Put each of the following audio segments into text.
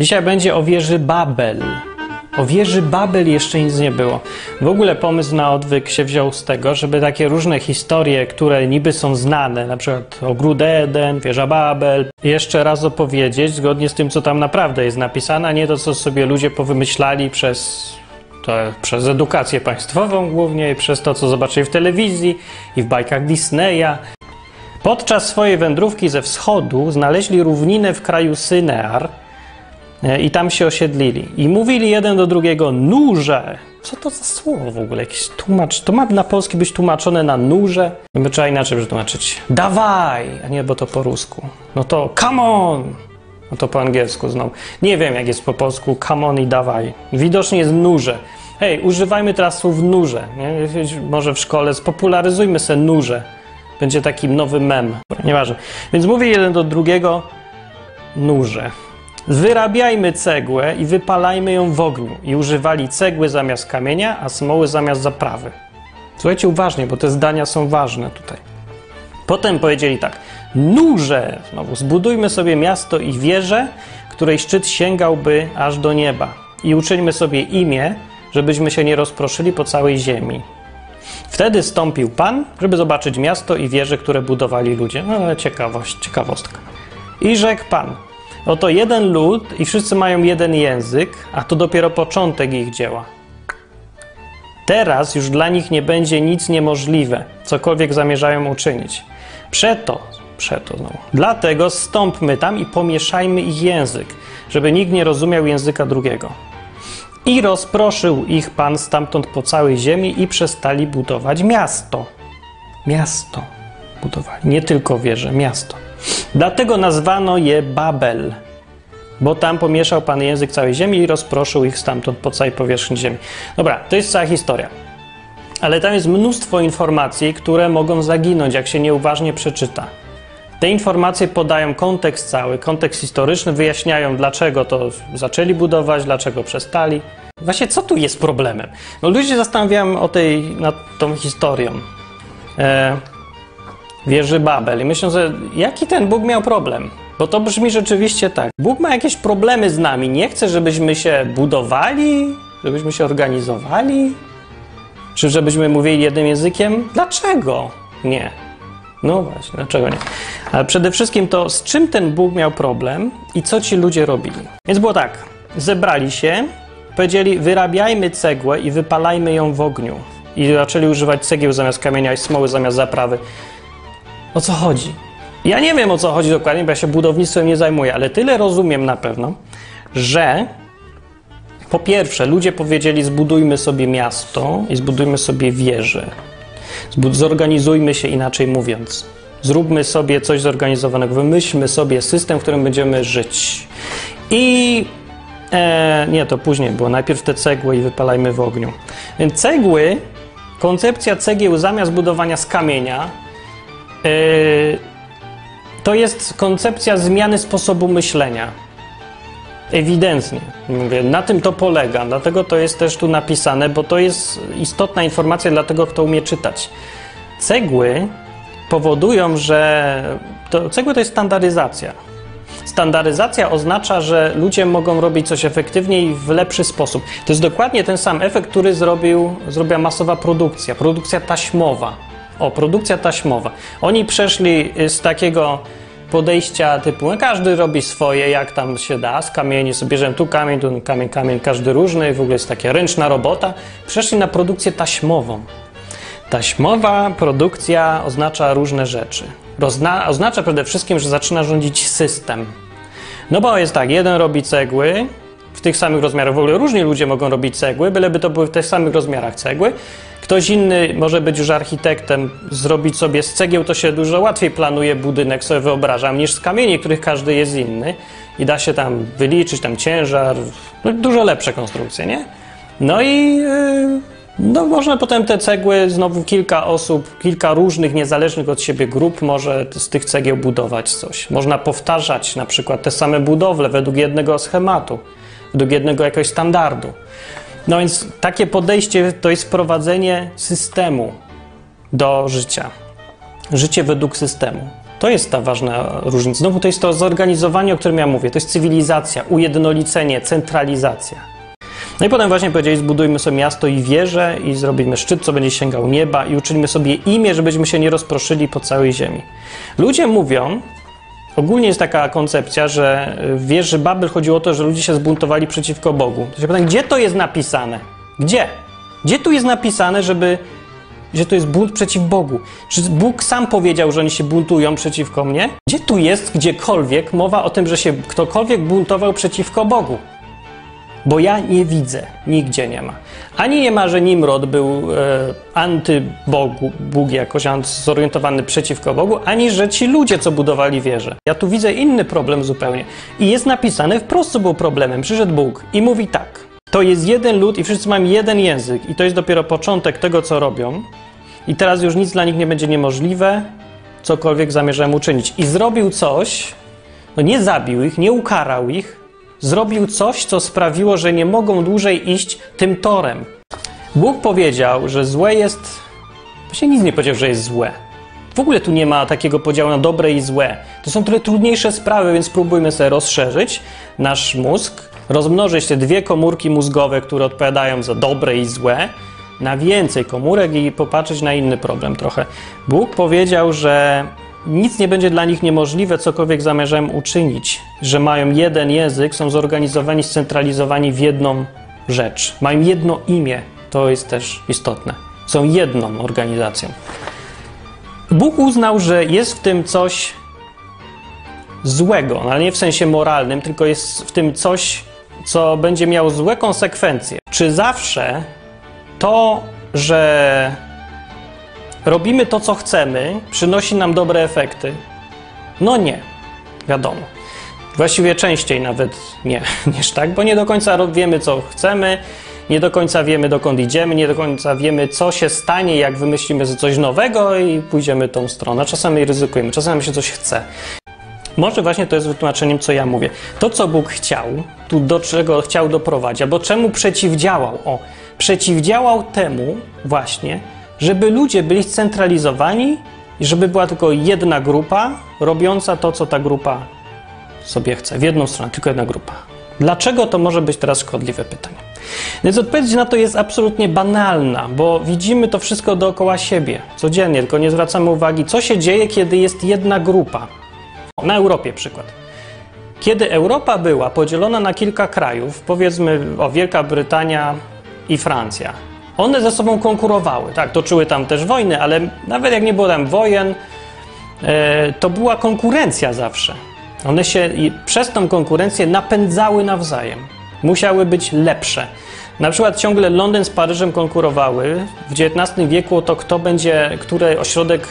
Dzisiaj będzie o wieży Babel. O wieży Babel jeszcze nic nie było. W ogóle pomysł na odwyk się wziął z tego, żeby takie różne historie, które niby są znane, na przykład Ogród Eden, wieża Babel, jeszcze raz opowiedzieć zgodnie z tym, co tam naprawdę jest napisane, a nie to, co sobie ludzie powymyślali przez, to, przez edukację państwową głównie i przez to, co zobaczyli w telewizji i w bajkach Disneya. Podczas swojej wędrówki ze wschodu znaleźli równinę w kraju Synear, I tam się osiedlili. I mówili jeden do drugiego nurze. Co to za słowo w ogóle? Jakiś tłumacz. To ma na polski być tłumaczone na nurze? No trzeba inaczej przetłumaczyć. Dawaj! A nie, bo to po rusku. No to come on! No to po angielsku znowu. Nie wiem, jak jest po polsku come on i dawaj. Widocznie jest nurze. Hej, używajmy teraz słów nurze. Nie? Może w szkole spopularyzujmy se nurze. Będzie taki nowy mem. Nieważne. Więc mówi jeden do drugiego nurze. Wyrabiajmy cegłę i wypalajmy ją w ogniu. I używali cegły zamiast kamienia, a smoły zamiast zaprawy. Słuchajcie uważnie, bo te zdania są ważne tutaj. Potem powiedzieli tak: Nurze! Znowu, zbudujmy sobie miasto i wieżę, której szczyt sięgałby aż do nieba. I uczyńmy sobie imię, żebyśmy się nie rozproszyli po całej ziemi. Wtedy stąpił Pan, żeby zobaczyć miasto i wieże, które budowali ludzie. No ale ciekawość, ciekawostka. I rzekł Pan: Oto jeden lud i wszyscy mają jeden język, a to dopiero początek ich dzieła. Teraz już dla nich nie będzie nic niemożliwe, cokolwiek zamierzają uczynić. Przeto, przeto znowu. Dlatego stąpmy tam i pomieszajmy ich język, żeby nikt nie rozumiał języka drugiego. I rozproszył ich Pan stamtąd po całej ziemi i przestali budować miasto. Miasto budowali, nie tylko wieże, miasto. Dlatego nazwano je Babel, bo tam pomieszał Pan język całej ziemi i rozproszył ich stamtąd po całej powierzchni ziemi. Dobra, to jest cała historia. Ale tam jest mnóstwo informacji, które mogą zaginąć, jak się nieuważnie przeczyta. Te informacje podają kontekst cały, kontekst historyczny, wyjaśniają, dlaczego to zaczęli budować, dlaczego przestali. Właśnie co tu jest problemem? No ludzie się zastanawiają o tej, nad tą historią. E, wieży Babel. I myślą że jaki ten Bóg miał problem? Bo to brzmi rzeczywiście tak. Bóg ma jakieś problemy z nami. Nie chce, żebyśmy się budowali, żebyśmy się organizowali, czy żebyśmy mówili jednym językiem. Dlaczego nie? No właśnie, dlaczego nie? Ale przede wszystkim to, z czym ten Bóg miał problem i co ci ludzie robili. Więc było tak. Zebrali się, powiedzieli: wyrabiajmy cegłę i wypalajmy ją w ogniu. I zaczęli używać cegieł zamiast kamienia i smoły zamiast zaprawy. O co chodzi? Ja nie wiem o co chodzi dokładnie, bo ja się budownictwem nie zajmuję, ale tyle rozumiem na pewno, że po pierwsze ludzie powiedzieli zbudujmy sobie miasto i zbudujmy sobie wieżę. Zorganizujmy się inaczej mówiąc. Zróbmy sobie coś zorganizowanego, wymyślmy sobie system, w którym będziemy żyć. I e, nie, to później było. Najpierw te cegły i wypalajmy w ogniu. Cegły, koncepcja cegieł zamiast budowania z kamienia to jest koncepcja zmiany sposobu myślenia. Ewidentnie. Mówię, na tym to polega, dlatego to jest też tu napisane, bo to jest istotna informacja dla tego, kto umie czytać. Cegły powodują, że. To, cegły to jest standaryzacja. Standaryzacja oznacza, że ludzie mogą robić coś efektywniej w lepszy sposób. To jest dokładnie ten sam efekt, który zrobił, zrobiła masowa produkcja, produkcja taśmowa. O, produkcja taśmowa. Oni przeszli z takiego podejścia typu, no każdy robi swoje, jak tam się da, z kamieni sobie bierzemy tu kamień, tu kamień, kamień, każdy różny, w ogóle jest taka ręczna robota. Przeszli na produkcję taśmową. Taśmowa produkcja oznacza różne rzeczy. Rozna oznacza przede wszystkim, że zaczyna rządzić system. No bo jest tak, jeden robi cegły, w tych samych rozmiarach. W ogóle różni ludzie mogą robić cegły, byleby to były w tych samych rozmiarach cegły. Ktoś inny może być już architektem, zrobić sobie z cegieł, to się dużo łatwiej planuje budynek, sobie wyobrażam, niż z kamieni, których każdy jest inny. I da się tam wyliczyć tam ciężar, no, dużo lepsze konstrukcje, nie? No i yy, no, można potem te cegły, znowu kilka osób, kilka różnych, niezależnych od siebie grup może z tych cegieł budować coś. Można powtarzać na przykład te same budowle według jednego schematu, według jednego jakiegoś standardu. No więc takie podejście to jest wprowadzenie systemu do życia. Życie według systemu. To jest ta ważna różnica. Znowu to jest to zorganizowanie, o którym ja mówię. To jest cywilizacja, ujednolicenie, centralizacja. No i potem właśnie powiedzieli, zbudujmy sobie miasto i wieżę i zrobimy szczyt, co będzie sięgał nieba i uczynimy sobie imię, żebyśmy się nie rozproszyli po całej ziemi. Ludzie mówią, ogólnie jest taka koncepcja, że w wieży Babel chodziło o to, że ludzie się zbuntowali przeciwko Bogu. To się gdzie to jest napisane? Gdzie? Gdzie tu jest napisane, żeby, że to jest bunt przeciw Bogu? Czy Bóg sam powiedział, że oni się buntują przeciwko mnie? Gdzie tu jest gdziekolwiek mowa o tym, że się ktokolwiek buntował przeciwko Bogu? Bo ja nie widzę, nigdzie nie ma. Ani nie ma, że Nimrod był e, antybogu, Bóg jakoś zorientowany przeciwko Bogu, ani że ci ludzie, co budowali wieże. Ja tu widzę inny problem zupełnie. I jest napisane wprost, co był problemem. Przyszedł Bóg i mówi tak. To jest jeden lud i wszyscy mają jeden język i to jest dopiero początek tego, co robią. I teraz już nic dla nich nie będzie niemożliwe, cokolwiek zamierzałem uczynić. I zrobił coś, no nie zabił ich, nie ukarał ich, zrobił coś, co sprawiło, że nie mogą dłużej iść tym torem. Bóg powiedział, że złe jest. Właśnie nic nie powiedział, że jest złe. W ogóle tu nie ma takiego podziału na dobre i złe. To są trochę trudniejsze sprawy, więc spróbujmy sobie rozszerzyć nasz mózg, rozmnożyć te dwie komórki mózgowe, które odpowiadają za dobre i złe, na więcej komórek i popatrzeć na inny problem trochę. Bóg powiedział, że nic nie będzie dla nich niemożliwe, cokolwiek zamierzałem uczynić, że mają jeden język, są zorganizowani, scentralizowani w jedną rzecz. Mają jedno imię, to jest też istotne. Są jedną organizacją. Bóg uznał, że jest w tym coś złego, no ale nie w sensie moralnym, tylko jest w tym coś, co będzie miało złe konsekwencje. Czy zawsze to, że robimy to, co chcemy, przynosi nam dobre efekty? No nie, wiadomo. Właściwie częściej nawet nie niż tak, bo nie do końca wiemy, co chcemy, nie do końca wiemy, dokąd idziemy, nie do końca wiemy, co się stanie, jak wymyślimy coś nowego i pójdziemy tą stronę. Czasami ryzykujemy, czasami się coś chce. Może właśnie to jest wytłumaczeniem, co ja mówię. To, co Bóg chciał, tu do czego chciał doprowadzić, albo czemu przeciwdziałał? O, przeciwdziałał temu właśnie, żeby ludzie byli scentralizowani i żeby była tylko jedna grupa robiąca to, co ta grupa sobie chce. W jedną stronę, tylko jedna grupa. Dlaczego to może być teraz szkodliwe pytanie? Więc odpowiedź na to jest absolutnie banalna, bo widzimy to wszystko dookoła siebie codziennie, tylko nie zwracamy uwagi, co się dzieje, kiedy jest jedna grupa. Na Europie przykład. Kiedy Europa była podzielona na kilka krajów, powiedzmy o Wielka Brytania i Francja, one ze sobą konkurowały. Tak, toczyły tam też wojny, ale nawet jak nie było tam wojen, e, to była konkurencja zawsze. One się przez tą konkurencję napędzały nawzajem. Musiały być lepsze. Na przykład ciągle Londyn z Paryżem konkurowały. W XIX wieku to kto będzie, który ośrodek,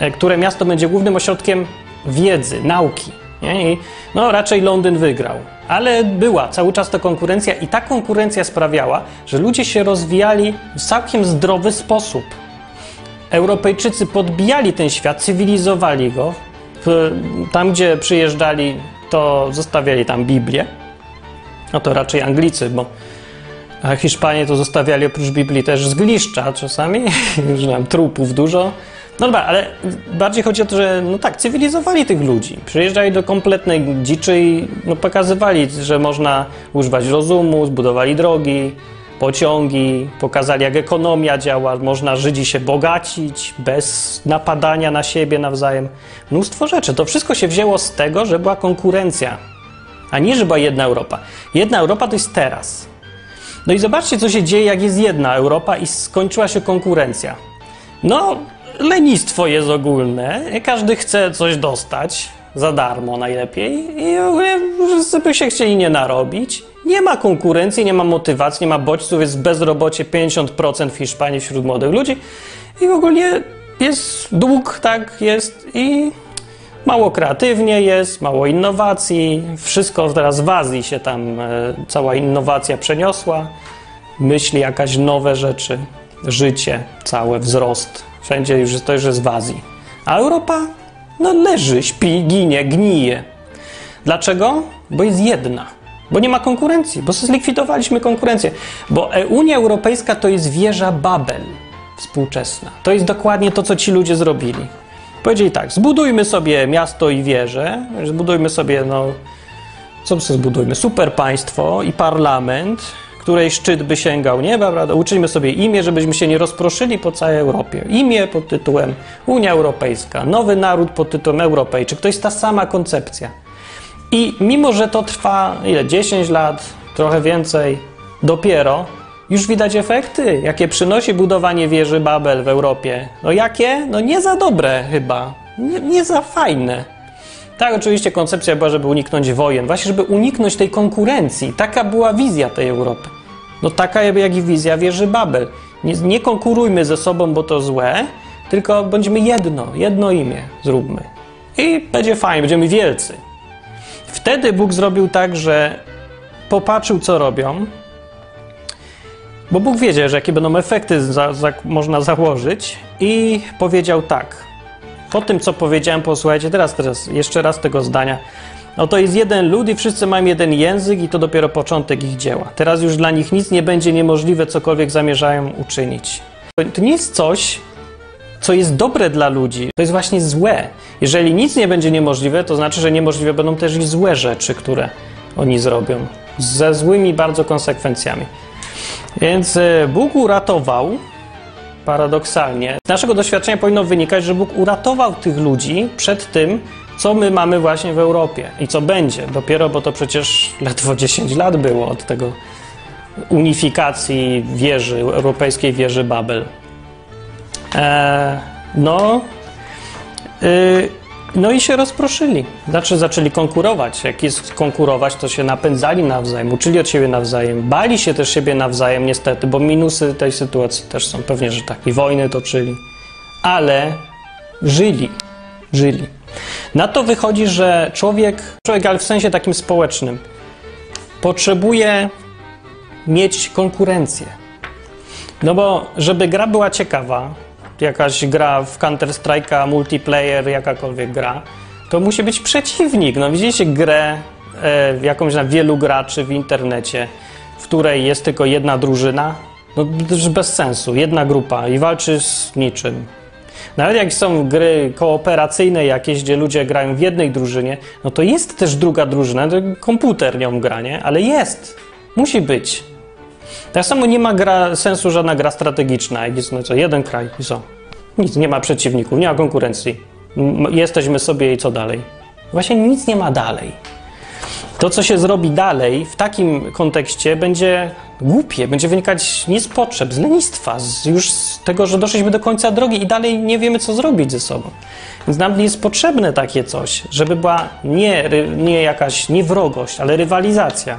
e, które miasto będzie głównym ośrodkiem wiedzy, nauki. I no, raczej Londyn wygrał. Ale była cały czas ta konkurencja i ta konkurencja sprawiała, że ludzie się rozwijali w całkiem zdrowy sposób. Europejczycy podbijali ten świat, cywilizowali go. Tam, gdzie przyjeżdżali, to zostawiali tam Biblię. No to raczej Anglicy, bo Hiszpanie to zostawiali oprócz Biblii też zgliszcza czasami, że tam trupów dużo. No dobra, ale bardziej chodzi o to, że no tak, cywilizowali tych ludzi. Przyjeżdżali do kompletnej dziczy i no, pokazywali, że można używać rozumu, zbudowali drogi, pociągi, pokazali jak ekonomia działa, można żyć i się bogacić bez napadania na siebie nawzajem. Mnóstwo rzeczy. To wszystko się wzięło z tego, że była konkurencja, a nie, że była jedna Europa. Jedna Europa to jest teraz. No i zobaczcie, co się dzieje, jak jest jedna Europa i skończyła się konkurencja. No, lenistwo jest ogólne, każdy chce coś dostać, za darmo najlepiej i wszyscy by się chcieli nie narobić. Nie ma konkurencji, nie ma motywacji, nie ma bodźców, jest bezrobocie 50% w Hiszpanii wśród młodych ludzi i ogólnie jest dług, tak jest i mało kreatywnie jest, mało innowacji, wszystko teraz w Azji się tam, e, cała innowacja przeniosła, myśli jakaś nowe rzeczy, życie, całe wzrost, wszędzie już to już jest w Azji. A Europa no leży, śpi, ginie, gnije. Dlaczego? Bo jest jedna. Bo nie ma konkurencji, bo zlikwidowaliśmy konkurencję. Bo e, Unia Europejska to jest wieża Babel współczesna. To jest dokładnie to, co ci ludzie zrobili. Powiedzieli tak, zbudujmy sobie miasto i wieżę, zbudujmy sobie, no, co sobie zbudujmy, super państwo i parlament, której szczyt by sięgał nieba, prawda? Uczyńmy sobie imię, żebyśmy się nie rozproszyli po całej Europie. Imię pod tytułem Unia Europejska, nowy naród pod tytułem Europejczyk. To jest ta sama koncepcja. I mimo, że to trwa, ile, 10 lat, trochę więcej, dopiero już widać efekty, jakie przynosi budowanie wieży Babel w Europie. No jakie? No nie za dobre chyba, nie, nie za fajne. Tak, oczywiście koncepcja była, żeby uniknąć wojen, właśnie żeby uniknąć tej konkurencji. Taka była wizja tej Europy. No taka jak i wizja wieży Babel. Nie, nie konkurujmy ze sobą, bo to złe, tylko bądźmy jedno, jedno imię zróbmy. I będzie fajnie, będziemy wielcy. Wtedy Bóg zrobił tak, że popatrzył, co robią, bo Bóg wiedział, że jakie będą efekty za, za, można założyć i powiedział tak. Po tym, co powiedziałem, posłuchajcie teraz, teraz jeszcze raz tego zdania. To jest jeden lud i wszyscy mają jeden język i to dopiero początek ich dzieła. Teraz już dla nich nic nie będzie niemożliwe, cokolwiek zamierzają uczynić. To nie jest coś, co jest dobre dla ludzi. To jest właśnie złe. Jeżeli nic nie będzie niemożliwe, to znaczy, że niemożliwe będą też i złe rzeczy, które oni zrobią. Ze złymi bardzo konsekwencjami. Więc e, Bóg uratował, paradoksalnie, z naszego doświadczenia powinno wynikać, że Bóg uratował tych ludzi przed tym, co my mamy właśnie w Europie i co będzie. Dopiero, bo to przecież ledwo 10 lat było od tego unifikacji wieży, europejskiej wieży Babel. Eee, no, yy, no i się rozproszyli. Znaczy zaczęli konkurować. Jak jest konkurować, to się napędzali nawzajem, uczyli od siebie nawzajem, bali się też siebie nawzajem niestety, bo minusy tej sytuacji też są. Pewnie, że tak. I wojny toczyli. Ale żyli. Żyli. Na to wychodzi, że człowiek, człowiek, ale w sensie takim społecznym, potrzebuje mieć konkurencję. No bo żeby gra była ciekawa, jakaś gra w Counter-Strike'a, multiplayer, jakakolwiek gra, to musi być przeciwnik. No widzieliście grę e, jakąś na wielu graczy w internecie, w której jest tylko jedna drużyna? No to już bez sensu, jedna grupa i walczy z niczym. Nawet jak są gry kooperacyjne jakieś, gdzie ludzie grają w jednej drużynie, no to jest też druga drużyna, komputer nią gra, nie? Ale jest. Musi być. Tak samo nie ma gra, sensu żadna gra strategiczna, jak jest no co, jeden kraj i co? Nic, nie ma przeciwników, nie ma konkurencji. Jesteśmy sobie i co dalej? Właśnie nic nie ma dalej. To, co się zrobi dalej w takim kontekście, będzie głupie, będzie wynikać nie z potrzeb, z lenistwa, z już z tego, że doszliśmy do końca drogi i dalej nie wiemy, co zrobić ze sobą. Więc nam jest potrzebne takie coś, żeby była nie, nie jakaś nie wrogość, ale rywalizacja.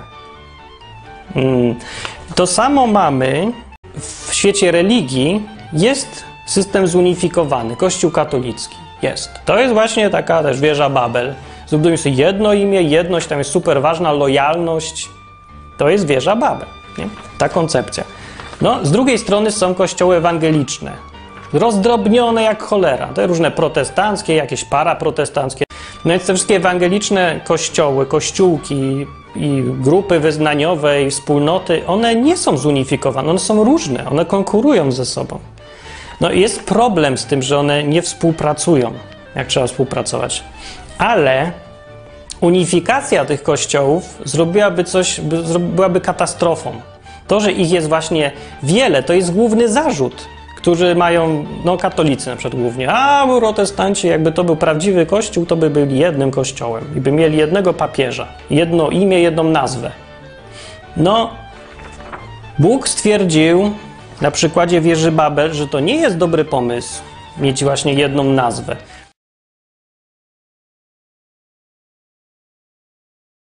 To samo mamy w świecie religii. Jest system zunifikowany, Kościół katolicki. Jest. To jest właśnie taka też wieża Babel. Zbudujmy sobie jedno imię, jedność, tam jest super ważna, lojalność. To jest wieża Babel. Nie? Ta koncepcja. No, z drugiej strony są kościoły ewangeliczne, rozdrobnione jak cholera. Te różne protestanckie, jakieś paraprotestanckie. No więc te wszystkie ewangeliczne kościoły, kościółki i grupy wyznaniowe i wspólnoty, one nie są zunifikowane, one są różne, one konkurują ze sobą. No i jest problem z tym, że one nie współpracują, jak trzeba współpracować. Ale unifikacja tych kościołów zrobiłaby coś, byłaby katastrofą. To, że ich jest właśnie wiele, to jest główny zarzut, którzy mają, no katolicy na przykład głównie, a protestanci, jakby to był prawdziwy kościół, to by byli jednym kościołem i by mieli jednego papieża, jedno imię, jedną nazwę. No, Bóg stwierdził na przykładzie wieży Babel, że to nie jest dobry pomysł mieć właśnie jedną nazwę,